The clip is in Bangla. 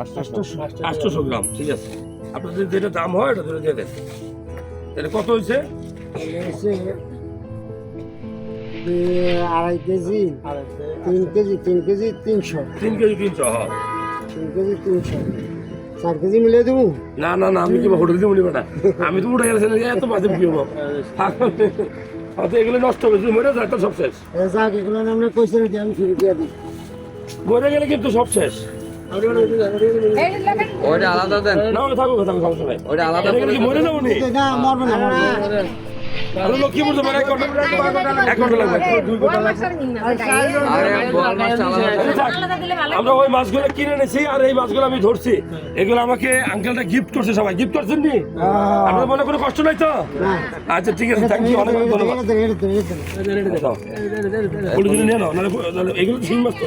আটশোশো গ্রাম। ঠিক আছে। আপনাদের যেটা দাম হয় এটা ধরে দিয়ে দেন। এটা কত হয়েছে? আড়াই কেজি তিন কেজি তিন কেজি তিনশো। তিন কেজি তিনশো হ্যাঁ তিন কেজি তিনশো। চার কেজি মিলিয়ে দেবো? না না না আমি কি হোটেল দিয়ে বলি না আমি তো উঠে গেছি এত মাঝে কি হব হয়তো এগুলো নষ্ট হবে যদি মরে যায় তো সব শেষ। যাক এগুলো আমরা কইছে রেডি আমি ফিরে দিয়ে দিই। মরে গেলে কিন্তু সব শেষ। ওইটা আলাদা দেন না ওটা থাকুক থাকুক সমস্যা নাই ওইটা আলাদা এটা মরে যাব না মরবে না মরবে না। আরে লোক কি বলতে পারে এক ঘণ্টা এক ঘণ্টা লাগবে দুই ঘণ্টা লাগবে আরে বড় মাছটা আলাদা দেন। আচ্ছা, থাক। আমরা ওই মাছগুলো কিনে এনেছি আর এই মাছগুলো আমি ধরছি এগুলো আমাকে আঙ্কেলটা গিফট করছে সবাই গিফট করছেন নি আপনার মনে কোনো কষ্ট নাই তো আচ্ছা ঠিক আছে থ্যাংক ইউ অনেক অনেক ধন্যবাদ এগুলো শিং মাছ তো